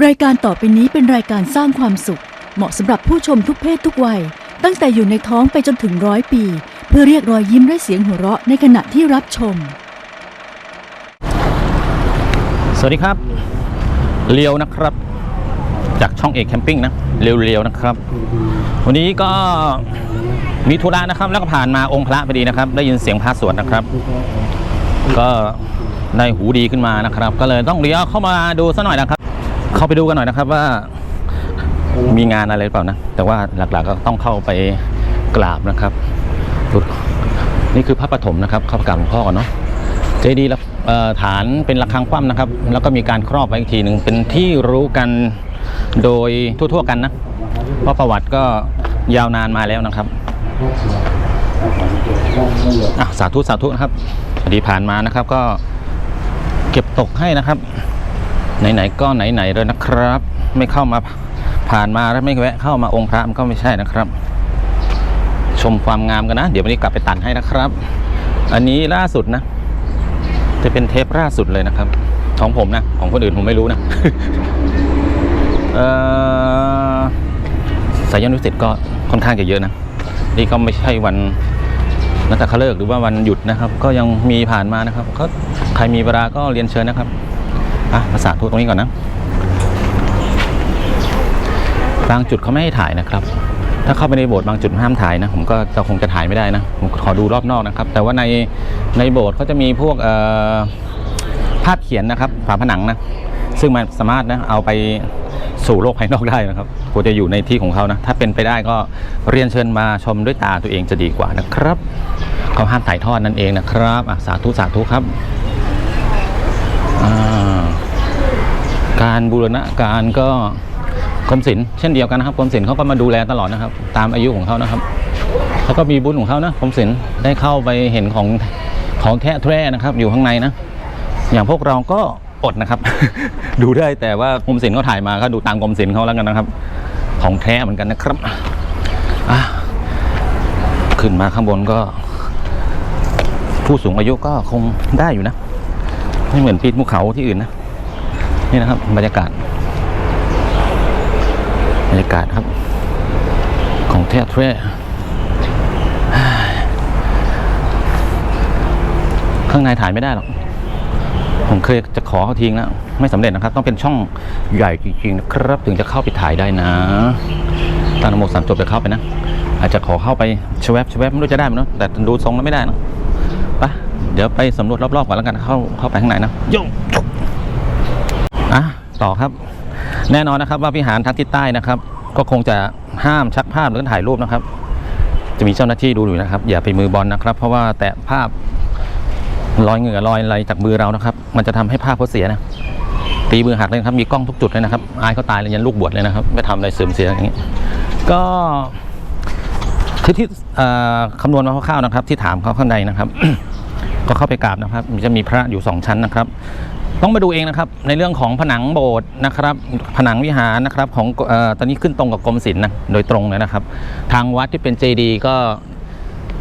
รายการต่อไปนี้เป็นรายการสร้างความสุข เหมาะสำหรับผู้ชมทุกเพศทุกวัย ตั้งแต่อยู่ในท้องไปจนถึงร้อยปี เพื่อเรียกรอยยิ้มและเสียงหัวเราะในขณะที่รับชม สวัสดีครับ เลียวนะครับ จากช่องเอกแคมปิ้งนะเรียวๆนะครับ วันนี้ก็มีธุระนะครับ แล้วก็ผ่านมาองค์พระพอดีนะครับ ได้ยินเสียงพระสวดนะครับ ก็ได้หูดีขึ้นมานะครับ ก็เลยต้องเลี้ยวเข้ามาดูสักหน่อยนะครับ เข้าไปดูกันหน่อยนะครับว่ามีงานอะไรเปล่านะ แต่ว่าหลักๆก็ต้องเข้าไปกราบนะครับนี่คือพระปฐมนะครับเข้าไปกราบหลวงพ่อก่อนเนาะเจดีย์ฐานเป็นระฆังคว่ำนะครับ แล้วก็มีการครอบไว้อีกทีหนึ่งเป็นที่รู้กันโดยทั่วๆกันนะเพราะประวัติก็ยาวนานมาแล้วนะครับสาธุสาธุนะครับพอดีผ่านมานะครับก็เก็บตกให้นะครับ ไหนๆก็ไหนๆเลยนะครับ ไม่เข้ามาผ่านมาแล้วไม่แวะเข้ามาองค์พระมันก็ไม่ใช่นะครับ ชมความงามกันนะ เดี๋ยววันนี้กลับไปตัดให้นะครับ อันนี้ล่าสุดนะ จะเป็นเทปล่าสุดเลยนะครับ ของผมนะ ของคนอื่นผมไม่รู้นะเออสายยานุสิทธิ์ก็ค่อนข้างจะเยอะนะ นี่ก็ไม่ใช่วันนักขัตฤกษ์หรือว่าวันหยุดนะครับ ก็ยังมีผ่านมานะครับก็ใครมีเวลาก็เรียนเชิญนะครับ อะภาษาทูตตรงนี้ก่อนนะบางจุดเขาไม่ให้ถ่ายนะครับ ถ้าเข้าไปในโบสถ์บางจุดห้ามถ่ายนะ ผมก็จะคงจะถ่ายไม่ได้นะ ผมขอดูรอบนอกนะครับ แต่ว่าในในโบสถ์เขาจะมีพวกภาพเขียนนะครับฝาผนังนะ ซึ่งมันสามารถนะเอาไปสู่โลกภายนอกได้นะครับควรจะอยู่ในที่ของเขานะ ถ้าเป็นไปได้ก็เรียนเชิญมาชมด้วยตาตัวเองจะดีกว่านะครับ เขาห้ามถ่ายทอดนั่นเองนะครับสาธุสาธุครับอ่า การบูรณะการก็กรมศิลป์เช่นเดียวกันนะครับกรมศิลป์เขาก็มาดูแลตลอดนะครับ ตามอายุของเขานะครับเขาก็มีบุญของเขานะกรมศิลป์ได้เข้าไปเห็นของของแท้แท้นะครับ อยู่ข้างในนะอย่างพวกเราก็อดนะครับ ดูได้แต่ว่ากรมศิลป์เขาถ่ายมาก็ดูตามกรมศิลป์เขาแล้วกันนะครับ ของแท้เหมือนกันนะครับขึ้นมาข้างบนก็ ผู้สูงอายุก็คงได้อยู่นะ ไม่เหมือนปีนภูเขาที่อื่นนะ นี่นะครับบรรยากาศ บรรยากาศครับ ของแท้แท้ข้างในถ่ายไม่ได้หรอก ผมเคยจะขอเขาทิ้งแล้วไม่สำเร็จนะครับ ต้องเป็นช่องใหญ่จริงๆนะครับ ถึงจะเข้าไปถ่ายได้นะตานโมสามจบจะเข้าไปนะ อาจจะขอเข้าไปชวบชวบไม่รู้จะได้ไหมเนอะแต่ดูทรงแล้วไม่ได้นะไปเดี๋ยวไปสำรวจรอบๆก่อนแล้วกันเข้าเข้าไปข้างในนะโยง อะต่อครับ แน่นอนนะครับว่าวิหารทางทิศใต้นะครับ ก็คงจะห้ามชักภาพหรือถ่ายรูปนะครับ จะมีเจ้าหน้าที่ดูอยู่นะครับ อย่าไปมือบอลนะครับ เพราะว่าแตะภาพรอยเหงื่อรอยอะไรจากมือเรานะครับ มันจะทำให้ภาพเขาเสียนะตีมือหักเลยนะครับมีกล้องทุกจุดเลยนะครับอายเขาตายเลยยันลูกบวชเลยนะครับไม่ทำอะไรเสื่อมเสียอย่างนี้ก็คือที่เอ่คำนวณมาคร่าวๆนะครับ ที่ถามเขาข้างในนะครับ ก็เข้าไปกราบนะครับมันจะมีพระอยู่สองชั้นนะครับ ต้องมาดูเองนะครับในเรื่องของผนังโบสถ์นะครับ ผนังวิหารนะครับของเออตอนนี้ขึ้นตรงกับกรมศิลป์นะโดยตรงเลยนะครับ ทางวัดที่เป็นเจดีก็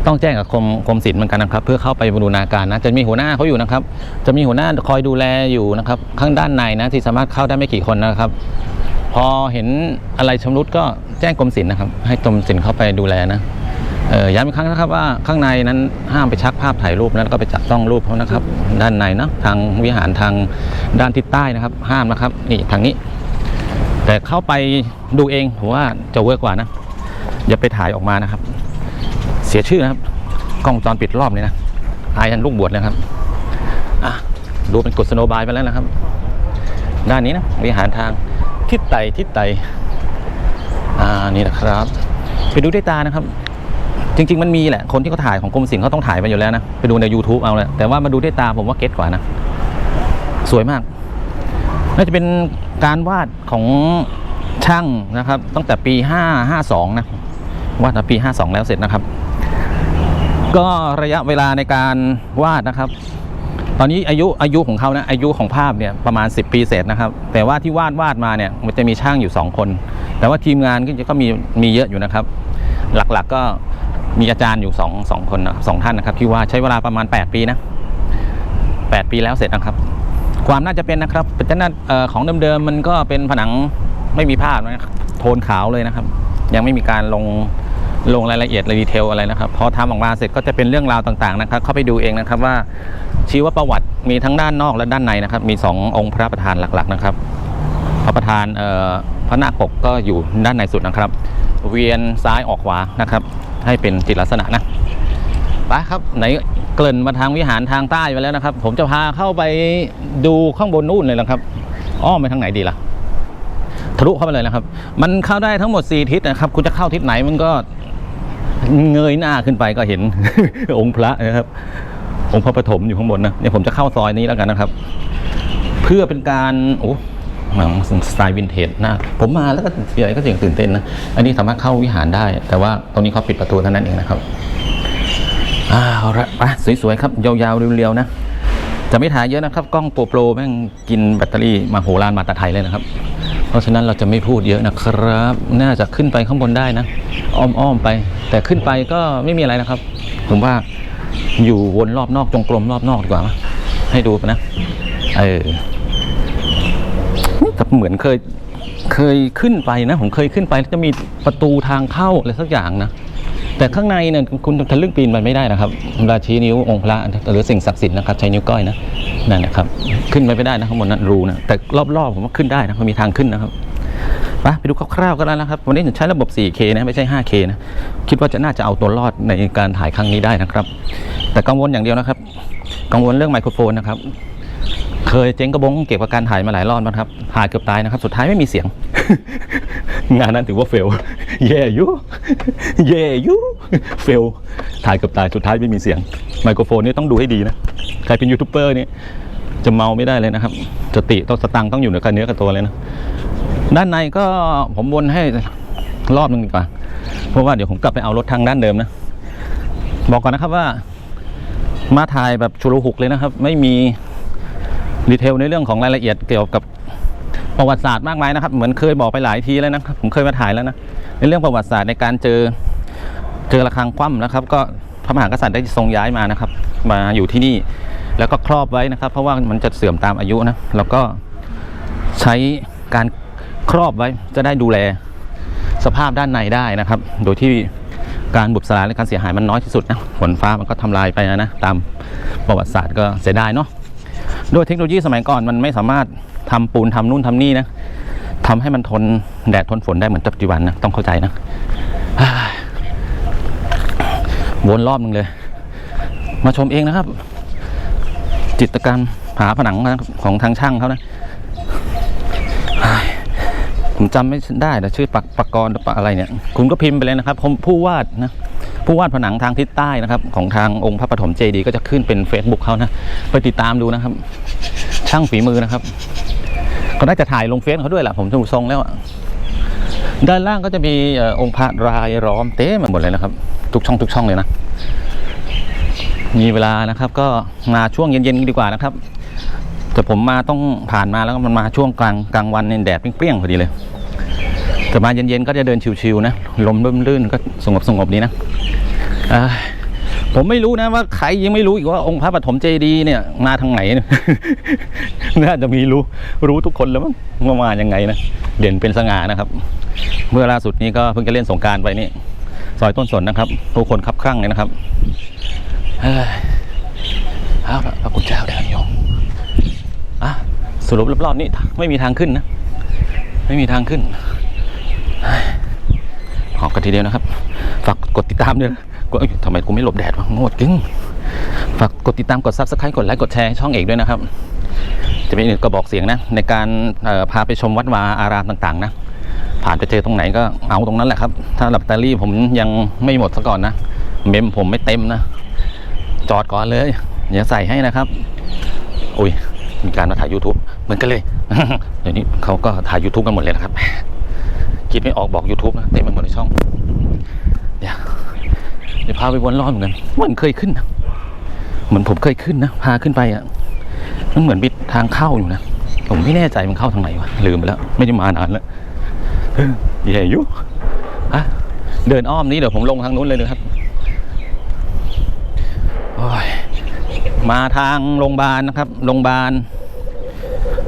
ต้องแจ้งกับกรมกรมศิลป์เหมือนกันนะครับ เพื่อเข้าไปบูรณาการนะจะมีหัวหน้าเขาอยู่นะครับ จะมีหัวหน้าคอยดูแลอยู่นะครับ ข้างด้านในนะที่สามารถเข้าได้ไม่กี่คนนะครับ พอเห็นอะไรชำรุดก็แจ้งกรมศิลป์นะครับ ให้กรมศิลป์เข้าไปดูแลนะ ย้ำอีกครั้งนะครับว่าข้างในนั้นห้ามไปชักภาพถ่ายรูปนะแล้วก็ไปจับต้องรูปเขานะครับ ด้านในเนะทางวิหารทางด้านทิศใต้นะครับ ห้ามนะครับนี่ทางนี้ แต่เข้าไปดูเองผมว่าจะเวิร์กกว่านะ อย่าไปถ่ายออกมานะครับ เสียชื่อนะครับ กล้องวงจรปิดรอบนี้นะอายยันลูกบวชเลยครับอะดูเป็นกดสโนบายไปแล้วนะครับ ด้านนี้นะวิหารทางทิศไตทิศไตอ่านี่นะครับ ไปดูด้วยตานะครับ จริง ๆ มันมีแหละคนที่เขาถ่ายของกรมศิลป์เขาต้องถ่ายไปอยู่แล้วนะไปดูใน YouTube เอาแหละแต่ว่ามาดูด้วยตาผมว่าเก็ตกว่านะ สวยมากน่าจะเป็นการวาดของช่างนะครับ ตั้งแต่ปี 552 นะวาดมาปี 52 แล้วเสร็จนะครับ ก็ระยะเวลาในการวาดนะครับ ตอนนี้อายุอายุของเขานะอายุของภาพเนี่ยประมาณ 10 ปีเศษนะครับ แต่ว่าที่วาดวาดมาเนี่ยมันจะมีช่างอยู่ 2 คน แต่ว่าทีมงานก็ก็มีมีเยอะอยู่นะครับ หลักๆก็ มีอาจารย์อยู่2 2คนนะสองท่านนะครับที่ว่าใช้เวลาประมาณ 8 ปีนะ 8 ปีแล้วเสร็จนะครับ ความน่าจะเป็นนะครับแต่น่าเอ่อของเดิมๆมันก็เป็นผนังไม่มีภาพนะโทนขาวเลยนะครับ ยังไม่มีการลงลงรายละเอียดรายดีเทลอะไรนะครับ พอทำออกมาเสร็จก็จะเป็นเรื่องราวต่างๆนะครับ เข้าไปดูเองนะครับว่าชีวประวัติมีทั้งด้านนอกและด้านในนะครับ มีสององค์พระประธานหลักๆนะครับ พระประธานพระนาคปกก็อยู่ด้านในสุดนะครับ เวียนซ้ายออกขวานะครับ ให้เป็นจิตลักษณะนะไปครับไหนเกริ่นมาทางวิหารทางใต้ไปแล้วนะครับ ผมจะพาเข้าไปดูข้างบนนู่นเลยนะครับอ้อมไปทางไหนดีล่ะทะลุเข้าไปเลยนะครับ มันเข้าได้ทั้งหมด 4 ทิศนะครับ คุณจะเข้าทิศไหนมันก็เงยหน้าขึ้นไปก็เห็น องค์พระนะครับ องค์พระปฐมอยู่ข้างบนนะเนี่ยผมจะเข้าซอยนี้แล้วกันนะครับ เพื่อเป็นการโอ้ หนังสไตล์วินเทจนะผมมาแล้วก็เสียก็เสียงตื่นเต้นนะ อันนี้สามารถเข้าวิหารได้ แต่ว่าตรงนี้เขาปิดประตูเท่านั้นเองนะครับอ่าเอาละไปสวยๆครับยาวๆเรียวๆนะจะไม่ถ่ายเยอะนะครับ กล้องโปรโปรแม่งกินแบตเตอรี่มาโหรานมาตาไทยเลยนะครับ เพราะฉะนั้นเราจะไม่พูดเยอะนะครับ น่าจะขึ้นไปข้างบนได้นะ อ้อมๆไป แต่ขึ้นไปก็ไม่มีอะไรนะครับ ผมว่าอยู่วนรอบนอกจงกรมรอบนอกดีกว่า ให้ดูไปนะ เออ แต่เหมือนเคยเคยขึ้นไปนะ ผมเคยขึ้นไปจะมีประตูทางเข้าอะไรสักอย่างนะ แต่ข้างในเนี่ยคุณทะลึ่งปีนมันไม่ได้นะครับเวลาชี้นิ้วองค์พระหรือสิ่งศักดิ์สิทธิ์นะครับใช้นิ้วก้อยนะนั่นนะครับ ขึ้นไปไม่ได้นะข้างบนนั้นรูนะแต่รอบๆผมว่าขึ้นได้นะมันมีทางขึ้นนะครับไปไปดูคร่าวๆก็แล้วนะครับ วันนี้ผมใช้ระบบ 4K นะไม่ใช่ 5K นะ คิดว่าจะน่าจะเอาตัวรอดในการถ่ายครั้งนี้ได้นะครับ แต่กังวลอย่างเดียวนะครับ กังวลเรื่องไมโครโฟนนะครับ เคยเจ๊งกระบงเก็บกับการถ่ายมาหลายรอบนะครับถ่ายเกือบตายนะครับ สุดท้ายไม่มีเสียง งานนั้นถือว่าเฟลแย่อยุแย่อยุเฟลถ่ายเกือบตายสุดท้ายไม่มีเสียง ไมโครโฟนนี่ต้องดูให้ดีนะใครเป็นยูทูบเบอร์นี่จะเมาไม่ได้เลยนะครับสติต้องสตังค์ต้องอยู่ในกับเนื้อกับตัวเลยนะด้านในก็ผมวนให้รอบนึงดีกว่า เพราะว่าเดี๋ยวผมกลับไปเอารถทางด้านเดิมนะ บอกก่อนนะครับว่า มาถ่ายแบบชุลหุกเลยนะครับ ไม่มี ดีเทลในเรื่องของรายละเอียดเกี่ยวกับประวัติศาสตร์มากมายนะครับ เหมือนเคยบอกไปหลายทีแล้วนะครับผมเคยมาถ่ายแล้วนะในเรื่องประวัติศาสตร์ในการเจอเจอระฆังคว่ำนะครับ ก็พระมหากษัตริย์ได้ทรงย้ายมานะครับ มาอยู่ที่นี่แล้วก็ครอบไว้นะครับ เพราะว่ามันจะเสื่อมตามอายุนะแล้วก็ใช้การครอบไว้จะได้ดูแลสภาพด้านในได้นะครับ โดยที่การบุบสลายและการเสียหายมันน้อยที่สุดนะฝนฟ้ามันก็ทำลายไปนะตามประวัติศาสตร์ก็เสียดายเนาะ ด้วยเทคโนโลยีสมัยก่อนมันไม่สามารถทำปูนทำนู่นทำนี่นะทำให้มันทนแดดทนฝนได้เหมือนปัจจุบันนะต้องเข้าใจนะวนรอบหนึงเลย มาชมเองนะครับ จิตกรรมผาผนังของทางช่างเขานะผมจำไม่ได้แต่ชื่อปักปกรหรือปักอะไรเนี่ย คุณก็พิมพ์ไปเลยนะครับ ผมผู้วาดนะ ผู้วาดผนังทางทิศใต้นะครับของทางองค์พระปฐมเจดีย์ก็จะขึ้นเป็น Facebook เขานะไปติดตามดูนะครับ ช่างฝีมือนะครับก็น่าจะถ่ายลงเฟซเขาด้วยแหละผมดูทรงแล้วด้านล่างก็จะมีอองค์พระรายล้อมเต็มไปหมดเลยนะครับ ทุกช่องทุกช่องเลยนะ มีเวลานะครับ ก็มาช่วงเย็นๆดีกว่านะครับแต่ผมมาต้องผ่านมาแล้วมันมาช่วงกลางกลางวันเนี่ยแดดเปรี้ยงๆพอดีเลย แต่มาเย็นๆก็จะเดินชิวๆนะ ลมลื่นๆก็สงบสงบๆดีนะผมไม่รู้นะว่าใครยังไม่รู้อีกว่าองค์พระปฐมเจดีย์เนี่ยมาทางไหน น่าจะมีรู้รู้ทุกคนแล้วมั้งว่ามายังไงนะ เด่นเป็นสง่านะครับ เมื่อล่าสุดนี้ก็เพิ่งจะเล่นสงการไปนี่ซอยต้นสนนะครับผู้คนคับครั่งเลยนะครับเฮ้ยเอาพระคุณเจ้าเดินโยมอะสรุปรอบๆนี้ไม่มีทางขึ้นนะ ไม่มีทางขึ้น หอบกันทีเดียวนะครับ ฝากกดติดตามด้วยนะกดทำไมกูไม่หลบแดดวะโง่จริงฝากกดติดตามกดซับสไครต์กดไลค์กดแชร์ช่องเอกด้วยนะครับ จะเป็นอีกกระบอกเสียงนะ ในการพาไปชมวัดวาอารามต่างๆ นะ ผ่านไปเจอตรงไหนก็เอาตรงนั้นแหละครับ ถ้าแบตเตอรี่ผมยังไม่หมดซะก่อนนะ เมมผมไม่เต็มนะ จอดก่อนเลยอย่าใส่ให้นะครับ อุ้ยมีการมาถ่าย YouTube เหมือนกันเลย เดี๋ยวนี้เขาก็ถ่าย YouTube กันหมดเลยนะครับ คิดไม่ออกบอก YouTube นะเต็มไปหมดในช่อง เดี๋ยวเดี๋ยวพาไปวนรอบเหมือนกันเหมือนเคยขึ้นนะเหมือนผมเคยขึ้นนะพาขึ้นไปอะมันเหมือนมีทางเข้าอยู่นะผมไม่แน่ใจมันเข้าทางไหนวะลืมไปแล้ว ไม่ได้มานานแล้วเฮ้ยแย่อยุอะเดินอ้อมนี้เดี๋ยวผมลงทางนู้นเลยนะครับมาทางโรงพยาบาลนะครับโรงพยาบาล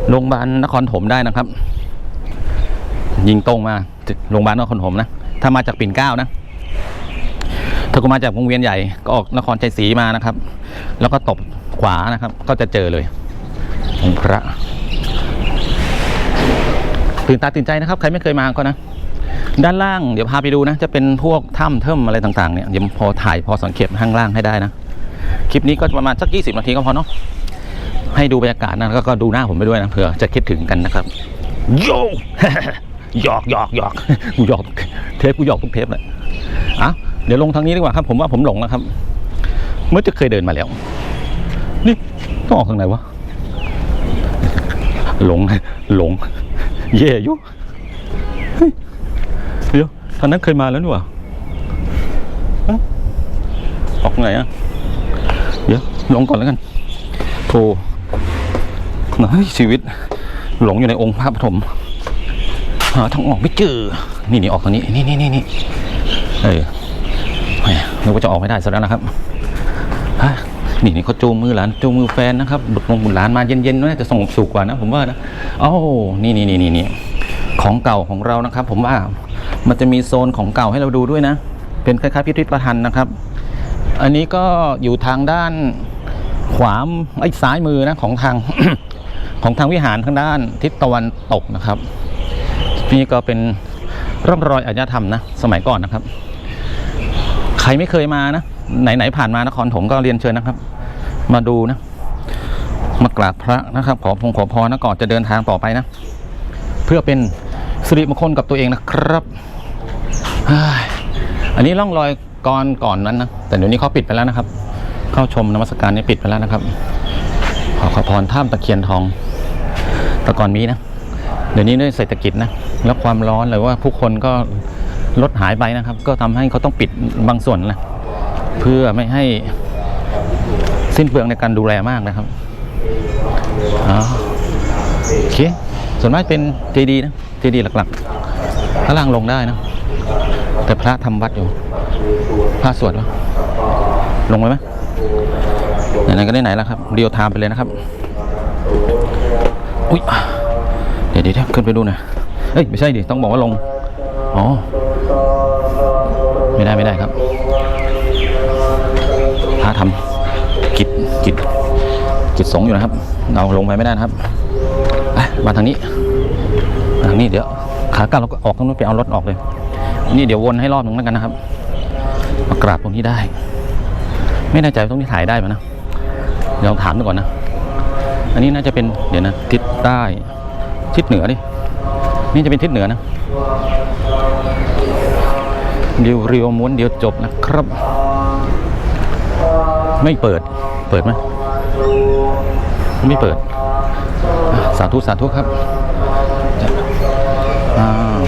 โรงพยาบาลนครถมได้นะครับ ยิงตรงมาโรงพยาบาลนครถมนะ ถ้ามาจากปิ่นเก้านะ ถ้าคุณมาจากวงเวียนใหญ่ก็ออกนครชัยศรีมานะครับ แล้วก็ตบขวานะครับ ก็จะเจอเลยองค์พระตื่นตาตื่นใจนะครับ ใครไม่เคยมาก็นะ ด้านล่างเดี๋ยวพาไปดูนะ จะเป็นพวกถ้ำเทิมอะไรต่างๆเนี่ยเดี๋ยวพอถ่ายพอสังเกตข้างล่างให้ได้นะ คลิปนี้ก็ประมาณสัก 20 นาทีก็พอเนาะให้ดูบรรยากาศนะแล้วก็ดูหน้าผมไปด้วยนะเผื่อจะคิดถึงกันนะครับโย หยอกหยอกหยอกกูหยอก เทปกูหยอกทุกเทปเลยอะเดี๋ยวลงทางนี้ดีกว่าครับ ผมว่าผมหลงนะครับ เมื่อจะเคยเดินมาแล้ว นี่ต้องออกทางไหนวะหลงหลง เย่ยุเฮ้ยเดี๋ยวทางนั้นเคยมาแล้วนี่หว่าอออกไงอะเดี๋ยวลงก่อนแล้วกันโทรเฮ้ยชีวิตหลงอยู่ในองค์พระปฐม หาทางออกไม่เจอ นี่นี่ออกทางนี้ นี่นี่นี่นี่เออแหมนึกว่าจะออกไม่ได้ซะแล้วนะครับฮะนี่นี่เขาจูงมือหลานจูงมือแฟนนะครับบุตรลงบุตรหลานมาเย็นๆน่าจะสงบสุขกว่านะผมว่านะโอ้นี่นี่นี่นี่นี่ของเก่าของเรานะครับ ผมว่ามันจะมีโซนของเก่าให้เราดูด้วยนะ เป็นคล้ายๆพิพิธภัณฑ์นะครับ อันนี้ก็อยู่ทางด้านขวาไอ้ซ้ายมือนะของทางของทางวิหารทางด้านทิศตะวันตกนะครับ นี่ก็เป็นร่องรอยอารยธรรมนะสมัยก่อนนะครับ ใครไม่เคยมานะไหนๆผ่านมานครถมก็เรียนเชิญนะครับ มาดูนะมากราบพระนะครับ ขอพงขอพรนะก่อนจะเดินทางต่อไปนะ เพื่อเป็นสิริมงคลกับตัวเองนะครับอันนี้ร่องรอยก่อนก่อนนั้นนะแต่เดี๋ยวนี้เขาปิดไปแล้วนะครับ เข้าชมนมัสการนี่ปิดไปแล้วนะครับ ขอขอพรถ้ำตะเคียนทอง แต่ก่อนมีนะ เดี๋ยวนี้ด้วยเศรษฐกิจนะ แล้วความร้อนหรือว่าผู้คนก็ลดหายไปนะครับ ก็ทำให้เขาต้องปิดบางส่วนนะเพื่อไม่ให้สิ้นเปลืองในการดูแลมากนะครับโอเคส่วนมากเป็นเจดีนะเจดีหลักๆ ข้างล่างลงได้นะ แต่พระทำวัดอยู่ พระสวดวะลงไปไหมไหนๆก็ได้ไหนแล้วครับ เรียวไทม์ไปเลยนะครับ อุ้ยเดี๋ยวเดี๋ยวขึ้นไปดูหน่อย เอ้ยไม่ใช่ดิต้องบอกว่าลง อ๋อ ไม่ได้ไม่ได้ครับพระทำกิจกิจกิจสงอยู่นะครับ เราลงไปไม่ได้นะครับมาทางนี้มาทางนี้เดี๋ยวขากลับเราก็ออกตรงไปเอารถออกเลย นี่เดี๋ยววนให้รอบหนึงแล้วกันนะครับมากราบตรงนี้ได้ ไม่แน่ใจว่าตรงนี้ถ่ายได้ไหมนะเดี๋ยวถามดูก่อนนะ อันนี้น่าจะเป็นเดี๋ยวนะทิศใต้ทิศเหนือดิ นี่จะเป็นทิศเหนือนะเดียวเรียวม้วนเดียวจบนะครับ ไม่เปิด เปิดไหมไม่เปิด สาธุสาธุครับ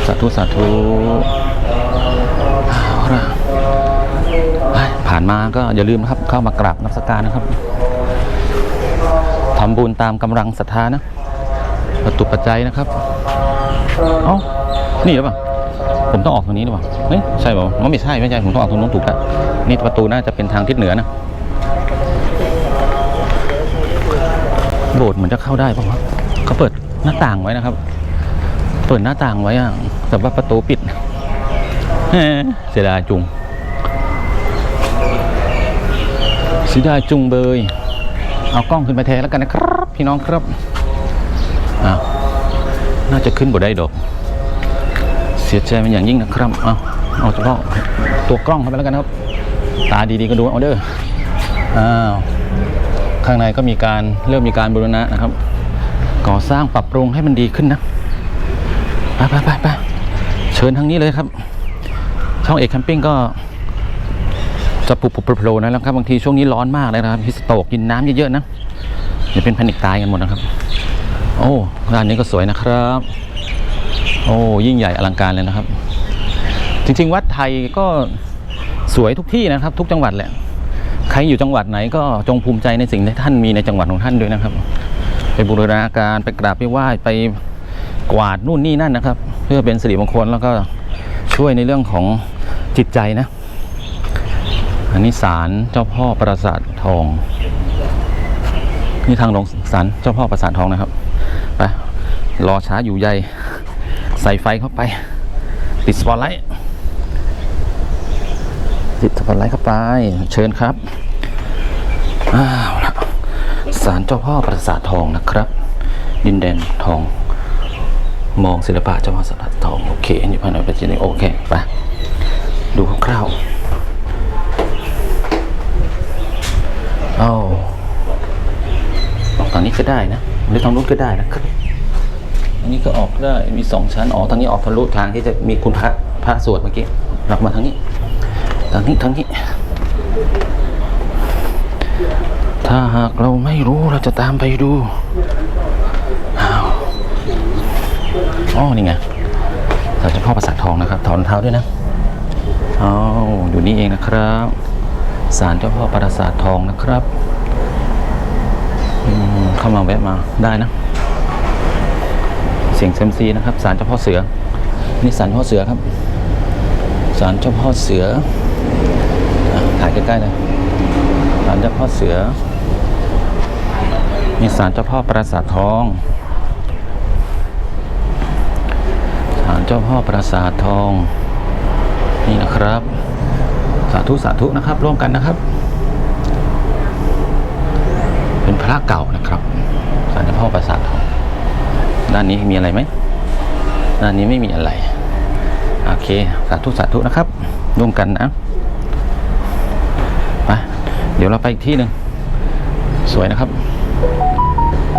สาธุสาธุเอาล่ะไปผ่านมาก็อย่าลืมนะครับ เข้ามากราบนับสการนะครับทำบุญตามกำลังศรัทธานะประตุปัจจัยนะครับ เอ้านี่หรือเปล่าผมต้องออกทางนี้หรือเปล่าเฮ้ยใช่เปล่ามันไม่ใช่ไม่ใช่ผมต้องออกตรงนู้นถูกแล้วนี่ประตูน่าจะเป็นทางทิศเหนือนะโบสถ์เหมือนจะเข้าได้ป่าวะเขาเปิดหน้าต่างไว้นะครับ เปิดหน้าต่างไว้อะแต่ว่าประตูปิดเฮ้เสียดายจุงเสียดายจุงเบยเอากล้องขึ้นไปแทนแล้วกันนะครับ พี่น้องครับอ้าว น่าจะขึ้นบ่ได้ดอก เสียใจเป็นอย่างยิ่งนะครับ เอาเอาเฉพาะตัวกล้องเข้าไปแล้วกันครับ ตาดีๆก็ดูเอาเด้ออ้าวข้างในก็มีการเริ่มมีการบูรณะนะครับ ก่อสร้างปรับปรุงให้มันดีขึ้นนะไปไปไปไปเชิญทางนี้เลยครับ ช่องเอกแคมปิ้งก็จะปุบปุบโผล่นะครับบางทีช่วงนี้ร้อนมากเลยนะครับพิสโตกกินน้ำเยอะๆนะเดี๋ยวเป็นแพนิคตายกันหมดนะครับ โอ้ร้านนี้ก็สวยนะครับ โอ้ยิ่งใหญ่อลังการเลยนะครับ จริง ๆ วัดไทยก็สวยทุกที่นะครับ ทุกจังหวัดแหละ ใครอยู่จังหวัดไหนก็จงภูมิใจในสิ่งที่ท่านมีในจังหวัดของท่านด้วยนะครับ ไปบูรณาการไปกราบไปไหว้ไปกวาดนู่นนี่นั่นนะครับ เพื่อเป็นสิริมงคลแล้วก็ช่วยในเรื่องของจิตใจนะ อันนี้ศาลเจ้าพ่อปราสาททอง นี่ทางลงศาลเจ้าพ่อปราสาททองนะครับ ไปรอช้าอยู่ใหญ่ใส่ไฟเข้าไป ติดสปอตไลท์ติดสปอตไลท์เข้าไป เชิญครับอ้าวละศาลเจ้าพ่อปราสาททองนะครับ ดินแดนทอง มองศิลปะเจ้าพ่อปราสาททองโอเคนี่ภายในประเทศนี้โอเคไปดูคร่าวๆอ้าวตอนนี้ก็ได้นะ หรือทางนู้นก็ได้นะครับ อันนี้ก็ออกได้มีสองชั้นอ๋อทางนี้ออกทะลุทางที่จะมีคุณพระพระสวดเมื่อกี้รับมาทางนี้ทางนี้ทางนี้ ถ้าหากเราไม่รู้เราจะตามไปดูอ้าวอ๋อนี่ไงศาลเจ้าพ่อประสาททองนะครับ ถอนรองเท้าด้วยนะอ้าวอยู่นี่เองนะครับศาลเจ้าพ่อปราสาททองนะครับ เข้ามาแวะมาได้นะ เสียงเซมซีนะครับศาลเจ้าพ่อเสือ นี่ศาลเจ้าพ่อเสือครับศาลเจ้าพ่อเสืออถ่ายใกล้ๆเลยศาลเจ้าพ่อเสือมีศาลเจ้าพ่อปราสาททองศาลเจ้าพ่อปราสาททอง นี่นะครับ สาธุสาธุนะครับ ร่วมกันนะครับ เป็นพระเก่านะครับศาลเจ้าพ่อปราสาททองด้านนี้มีอะไรไหมด้านนี้ไม่มีอะไร โอเค สาธุสาธุนะครับ ร่วมกันนะไปเดี๋ยวเราไปอีกที่หนึ่งสวยนะครับ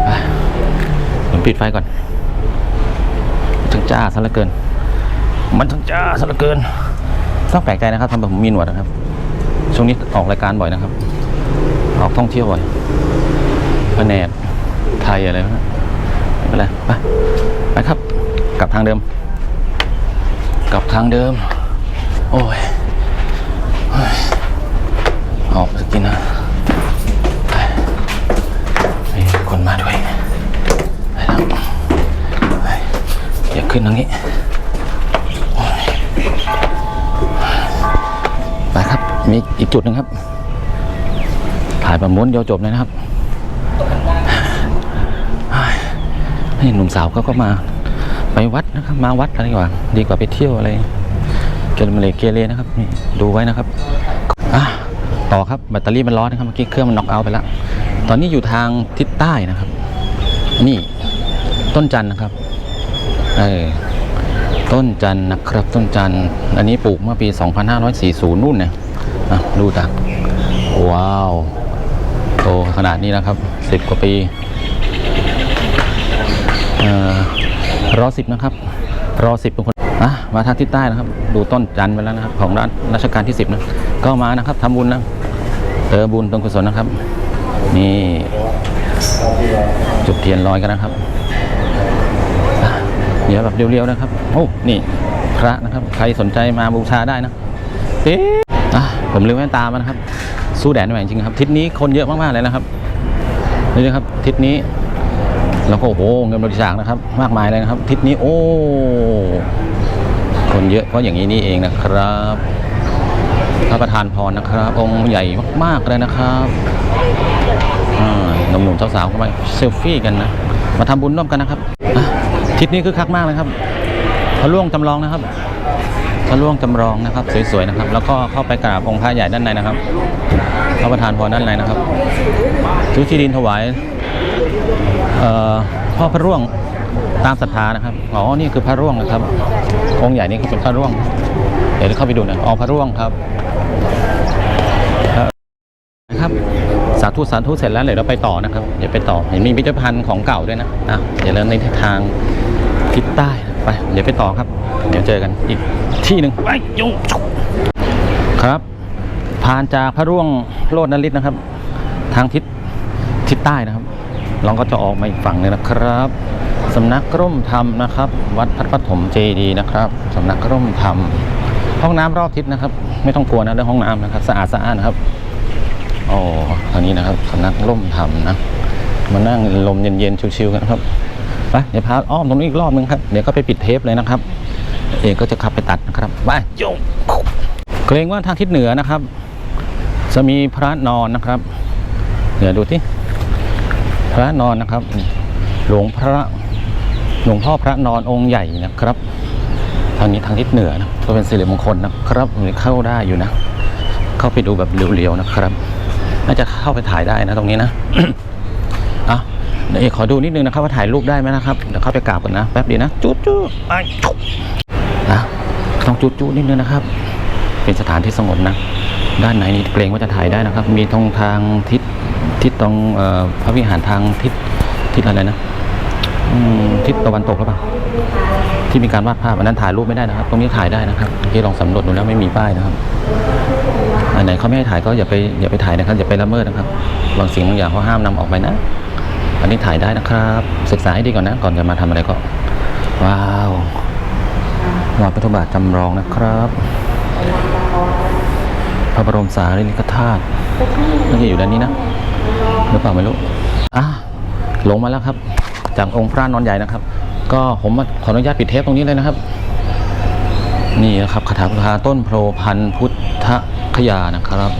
ไปผมปิดไฟก่อนช่างจ้าซะเหลือเกิน มันช่างจ้าซะเหลือเกินต้องแปลกใจนะครับทำไมผมมีหนวดนะครับ ช่วงนี้ออกรายการบ่อยนะครับ ออกท่องเที่ยวบ่อย แผนกไทยอะไรนะไม่เป็นไรไปไปครับ กลับทางเดิม กลับทางเดิม โอ้ยเฮ้ยออกไปกินนะไปมีคนมาด้วยไปแล้วไปอย่าขึ้นทางนี้ไปครับ มีอีกจุดนึงครับ ถ่ายประม้วนเดียวจบเลยนะครับ นี่หนุ่มสาวเขาก็มา ไปวัดนะครับมาวัดอะไรดีกว่า ดีกว่าไปเที่ยวอะไรเกลเมเลเกเรนะครับนี่ดูไว้นะครับอะต่อครับแบตเตอรี่มันร้อนนะครับเมื่อกี้เครื่องมันน็อกเอาไปแล้วตอนนี้อยู่ทางทิศใต้นะครับ นี่ต้นจันนะครับเออต้นจันนะครับ ต้นจันอันนี้ปลูกเมื่อปี 2540 นู่นนะอะดูตาว้าว โตขนาดนี้นะครับ10กว่าปีรอสิบนะครับ รอสิบเป็นคนอะมาทางทิศใต้นะครับ ดูต้นจันทร์ไปแล้วนะครับ ของร้านรัชกาลที่สิบนะก็มานะครับทำบุญนะเออบุญตรงกุศลนะครับ นี่ จุดเทียนลอยกันนะครับเดี๋ยวแบบเรียวๆนะครับโอ้นี่พระนะครับ ใครสนใจมาบูชาได้นะเอ๊ะผมลืมแว่นตามานะครับ สู้แดดไม่ไหวจริงครับทิศนี้คนเยอะมากๆเลยนะครับนี่นะครับทิศนี้แล้วก็โอ้โหเงินบริจาคนะครับ มากมายเลยนะครับ ทิศนี้โอ้คนเยอะเพราะอย่างนี้นี่เองนะครับพระประธานพรนะครับ องค์ใหญ่มากๆเลยนะครับอ่าหนุ่มๆสาวๆเข้ามาเซลฟี่กันนะมาทำบุญร่วมกันนะครับทิศนี้คือคักมากเลยครับพระล่วงจำลองนะครับ พระล่วงจำลองนะครับ สวยๆนะครับ แล้วก็เข้าไปกราบองค์พระใหญ่ด้านในนะครับพระประธานพรด้านในนะครับซื้อที่ดินถวายพ่อพระร่วงตามศรัทธานะครับอ๋อนี่คือพระร่วงนะครับ องค์ใหญ่นี่คือเป็นพระร่วง เดี๋ยวเข้าไปดูน่อยอ๋อพระร่วงครับนะครับสาธุสาธุเสร็จแล้วเดี๋ยวเราไปต่อนะครับเดี๋ยวไปต่อเห็นมีพิพิธภัณฑ์ของเก่าด้วยนะนะเดี๋ยวเราในทางทิศใต้ไป เดี๋ยวไปต่อครับ เดี๋ยวเจอกันอีก ที่หนึ่งไปยงชุกครับ ผ่านจากพระร่วงโลดนฤทธิ์นะครับ ทางทิศทิศใต้นะครับเราก็จะออกมาอีกฝั่งหนึงนะครับสำนักร่มธรรมนะครับ วัดพระปฐมเจดีย์นะครับสำนักร่มธรรมห้องน้ำรอบทิศนะครับ ไม่ต้องกลัวนะเรื่องห้องน้ำนะครับ สะอาดสะอาดนะครับโอ้อันนี้นะครับสำนักร่มธรรมนะมานั่งลมเย็นๆชิวๆกันนะครับไปเดี๋ยวพาอ้อมตรงนี้อีกรอบนึงครับเดี๋ยวก็ไปปิดเทปเลยนะครับ เอกก็จะขับไปตัดนะครับไปโยงเกรงว่าทางทิศเหนือนะครับ จะมีพระนอนนะครับ เดี๋ยวดูที่พระนอนนะครับ หลวงพระหลวงพ่อพระนอนองค์ใหญ่นะครับ ทางนี้ทางทิศเหนือนะก็เป็นสิริมงคลนะครับมันเข้าได้อยู่นะ เข้าไปดูแบบเรียวๆนะครับ น่าจะเข้าไปถ่ายได้นะตรงนี้นะอะเดี๋ยวเอกขอดูนิดนึงนะครับว่าถ่ายรูปได้ไหมนะครับ เดี๋ยวเข้าไปกราบก่อนนะ แป๊บเดียวนะจุ๊จุ๊ไปจุ๊ นะต้องจุ๊จุ๊นิดนึงนะครับ เป็นสถานที่สงบนะ ด้านไหนนี่เกรงว่าจะถ่ายได้นะครับ มีตรงทางทิศทิศตรงพระวิหารทางทิศทิศอะไรนะทิศตะวันตกหรือเปล่าที่มีการวาดภาพอันนั้นถ่ายรูปไม่ได้นะครับ ตรงนี้ถ่ายได้นะครับที่ลองสำรวจดูแล้วไม่มีป้ายนะครับอันไหนเขาไม่ให้ถ่ายก็อย่าไปอย่าไปถ่ายนะครับ อย่าไปละเมิดนะครับบางสิ่งบางอย่างเขาห้ามนำออกไปนะ อันนี้ถ่ายได้นะครับ ศึกษาให้ดีก่อนนะ ก่อนจะมาทำอะไรก็ ว้าว รอยพระพุทธบาทจำลองนะครับ พระบรมสารีริกธาตุน่าจะอยู่ด้านนี้นะหรือเปล่าไม่รู้อะลงมาแล้วครับ จากองค์พระนอนใหญ่นะครับ ก็ผมมาขออนุญาตปิดเทปตรงนี้เลยนะครับ นี่นะครับคาถาพุทธาต้นโพพันพุทธคยานะครับ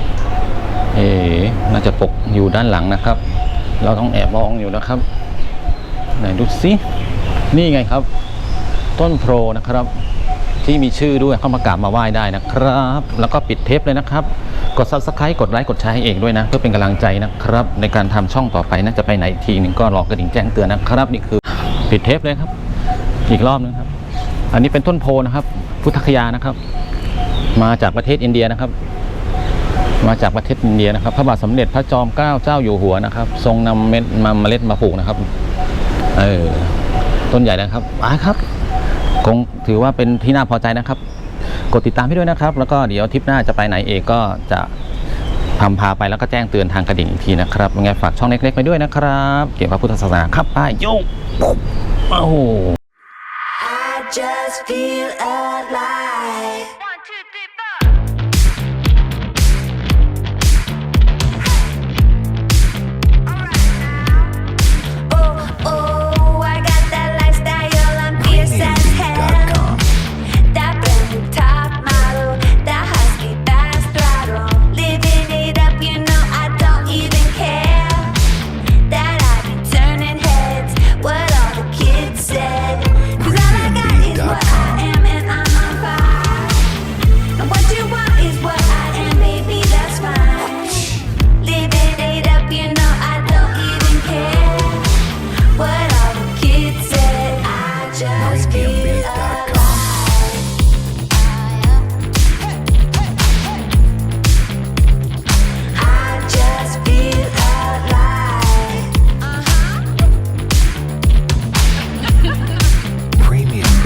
เอ๋น่าจะปกอยู่ด้านหลังนะครับ เราต้องแอบมองอยู่นะครับไหนดูสินี่ไงครับ ต้นโพนะครับ ที่มีชื่อด้วยเข้ามากราบมาไหว้ได้นะครับ แล้วก็ปิดเทปเลยนะครับ กด subscribe กดไลค์กดแชร์ให้เองด้วยนะ เพื่อเป็นกำลังใจนะครับ ในการทำช่องต่อไปนะจะไปไหนอีกทีหนึ่งก็รอกระดิ่งแจ้งเตือนนะครับ นี่คือปิดเทปเลยครับ อีกรอบนึงครับ อันนี้เป็นต้นโพนะครับ พุทธคยานะครับ มาจากประเทศอินเดียนะครับมาจากประเทศอินเดียนะครับ พระบาทสมเด็จพระจอมเกล้าเจ้าอยู่หัวนะครับ ทรงนำเม็ดมาเมล็ดมาปลูกนะครับ เออ ต้นใหญ่นะครับอ่าครับ คงถือว่าเป็นที่น่าพอใจนะครับ กดติดตามให้ด้วยนะครับ แล้วก็เดี๋ยวทริปหน้าจะไปไหนเอกก็จะทำพาไปแล้วก็แจ้งเตือนทางกระดิ่งอีกทีนะครับยังไงฝากช่องเล็กๆไปด้วยนะครับ เกี่ยวกับพุทธศาสนาครับไปโยงโอ้โห I just feel alive.